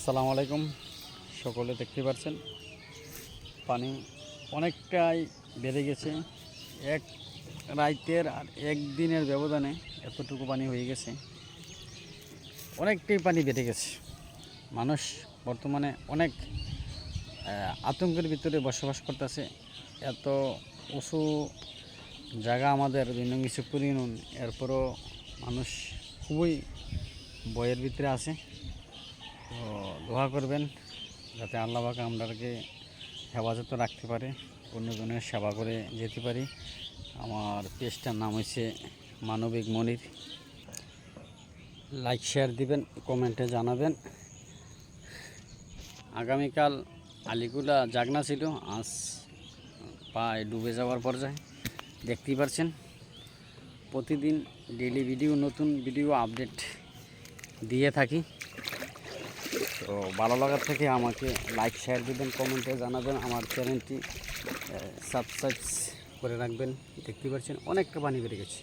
আসসালামু আলাইকুম। সকলে দেখতে পাচ্ছেন? পানি অনেকটাই বেড়ে গেছে। এক রাইতের আর একদিনের ব্যবধানে এতটুকু পানি হয়ে গেছে। অনেকটাই পানি বেড়ে গেছে। মানুষ বর্তমানে অনেক আতঙ্কের ভিতরে বসবাস করতেছে। এত উঁচু জায়গা আমাদের দুই নং ইসুপুর ইউনিয়ন এরপরও মানুষ খুবই বয়ের ভিতরে আছে। তো দোয়া করবেন যাতে আল্লাহ পাক আমরাকে হেফাজতে রাখতে পারে, অন্যজনের সেবা করে যেতে পারি। আমার পেজটার নাম হচ্ছে মানবিক মনির। লাইক শেয়ার দিবেন কমেন্টে জানাবেন। আগামীকাল আলিগুলা জাগনা ছিল, আজ প্রায় ডুবে যাওয়ার পর্যায়ে। দেখতেই পারছেন, প্রতিদিন ডেলি ভিডিও নতুন ভিডিও আপডেট দিয়ে থাকি। তো ভালো লাগার থেকে আমাকে লাইক শেয়ার দিবেন কমেন্টে জানাবেন, আমার চ্যানেলটি সাবস্ক্রাইব করে রাখবেন। দেখতে পাচ্ছেন, অনেকটা পানি বেড়ে গেছে।